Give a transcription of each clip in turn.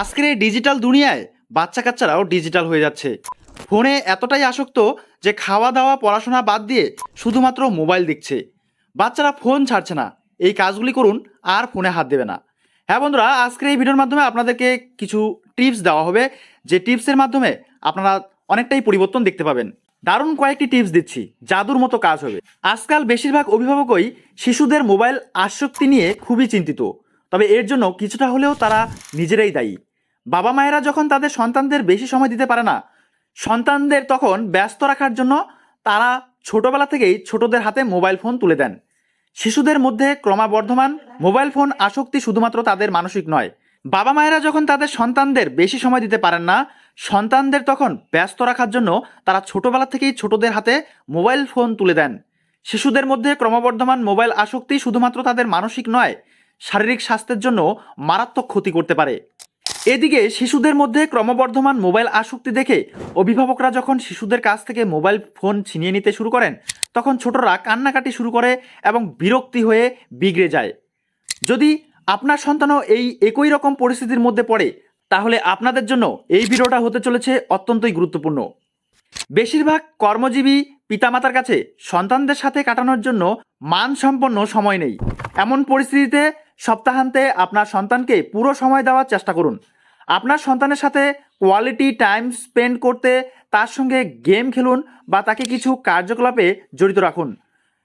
আজকের এই ডিজিটাল দুনিয়ায় বাচ্চা কাচ্চারাও ডিজিটাল হয়ে যাচ্ছে। ফোনে এতটাই আসক্ত যে খাওয়া দাওয়া পড়াশোনা বাদ দিয়ে শুধুমাত্র মোবাইল দেখছে। বাচ্চারা ফোন ছাড়ছে না। এই কাজগুলি করুন, আর ফোনে হাত দেবে না। হ্যাঁ বন্ধুরা, আজকের এই ভিডিওর মাধ্যমে আপনাদেরকে কিছু টিপস দেওয়া হবে, যে টিপসের মাধ্যমে আপনারা অনেকটাই পরিবর্তন দেখতে পাবেন। দারুণ কয়েকটি টিপস দিচ্ছি, জাদুর মতো কাজ হবে। আজকাল বেশিরভাগ অভিভাবকই শিশুদের মোবাইল আসক্তি নিয়ে খুবই চিন্তিত। তবে এর জন্য কিছুটা হলেও তারা নিজেরাই দায়ী। বাবা মায়েরা যখন তাদের সন্তানদের বেশি সময় দিতে পারে না, সন্তানদের তখন ব্যস্ত রাখার জন্য তারা ছোটবেলা থেকেই ছোটদের হাতে মোবাইল ফোন তুলে দেন। শিশুদের মধ্যে ক্রমাবর্ধমান মোবাইল ফোন আসক্তি শুধুমাত্র তাদের মানসিক নয়। বাবা মায়েরা যখন তাদের সন্তানদের বেশি সময় দিতে পারেন না, সন্তানদের তখন ব্যস্ত রাখার জন্য তারা ছোটবেলা থেকেই ছোটদের হাতে মোবাইল ফোন তুলে দেন। শিশুদের মধ্যে ক্রমবর্ধমান মোবাইল আসক্তি শুধুমাত্র তাদের মানসিক নয় শারীরিক স্বাস্থ্যের জন্য মারাত্মক ক্ষতি করতে পারে। এদিকে শিশুদের মধ্যে ক্রমবর্ধমান মোবাইল আসক্তি দেখে অভিভাবকরা যখন শিশুদের কাছ থেকে মোবাইল ফোন ছিনিয়ে নিতে শুরু করেন, তখন ছোটরা কান্নাকাটি শুরু করে এবং বিরক্তি হয়ে বিগড়ে যায়। যদি আপনার সন্তানও এই একই রকম পরিস্থিতির মধ্যে পড়ে, তাহলে আপনাদের জন্য এই ভিডিওটা হতে চলেছে অত্যন্তই গুরুত্বপূর্ণ। বেশিরভাগ কর্মজীবী পিতামাতার কাছে সন্তানদের সাথে কাটানোর জন্য মানসম্পন্ন সময় নেই। এমন পরিস্থিতিতে সপ্তাহান্তে আপনার সন্তানকে পুরো সময় দেওয়ার চেষ্টা করুন। আপনার সন্তানের সাথে কোয়ালিটি টাইম স্পেন্ড করতে তার সঙ্গে গেম খেলুন বা তাকে কিছু কার্যকলাপে জড়িত রাখুন।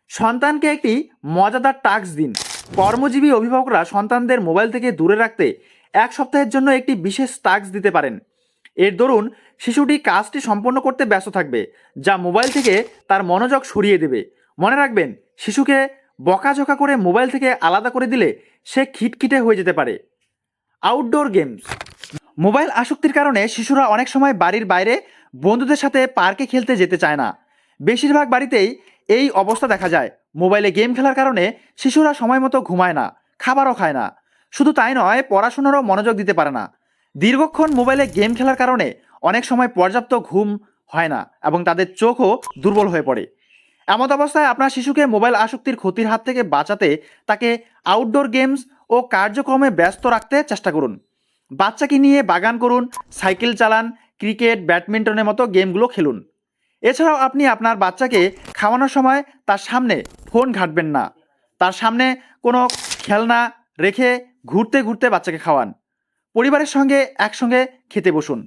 সন্তানকে একটি মজাদার টাস্ক দিন। কর্মজীবী অভিভাবকরা সন্তানদের মোবাইল থেকে দূরে রাখতে এক সপ্তাহের জন্য একটি বিশেষ টাস্ক দিতে পারেন। এর দরুন শিশুটি কাজটি সম্পন্ন করতে ব্যস্ত থাকবে, যা মোবাইল থেকে তার মনোযোগ সরিয়ে দেবে। মনে রাখবেন, শিশুকে বকাঝকা করে মোবাইল থেকে আলাদা করে দিলে সে খিটখিটে হয়ে যেতে পারে। আউটডোর গেমস মোবাইল আসক্তির কারণে শিশুরা অনেক সময় বাড়ির বাইরে বন্ধুদের সাথে পার্কে খেলতে যেতে চায় না। বেশিরভাগ বাড়িতেই এই অবস্থা দেখা যায়। মোবাইলে গেম খেলার কারণে শিশুরা সময় মতো ঘুমায় না, খাবারও খায় না। শুধু তাই নয়, পড়াশোনারও মনোযোগ দিতে পারে না। দীর্ঘক্ষণ মোবাইলে গেম খেলার কারণে অনেক সময় পর্যাপ্ত ঘুম হয় না এবং তাদের চোখও দুর্বল হয়ে পড়ে। এমত অবস্থায় আপনার শিশুকে মোবাইল আসক্তির ক্ষতির হাত থেকে বাঁচাতে তাকে আউটডোর গেমস ও কার্যক্রমে ব্যস্ত রাখতে চেষ্টা করুন। বাচ্চাকে নিয়ে বাগান করুন, সাইকেল চালান, ক্রিকেট, ব্যাডমিন্টনের মতো গেমগুলো খেলুন। এছাড়াও আপনি আপনার বাচ্চাকে খাওয়ানোর সময় তার সামনে ফোন ঘাটবেন না। তার সামনে কোনো খেলনা রেখে ঘুরতে ঘুরতে বাচ্চাকে খাওয়ান। পরিবারের সঙ্গে একসঙ্গে খেতে বসুন।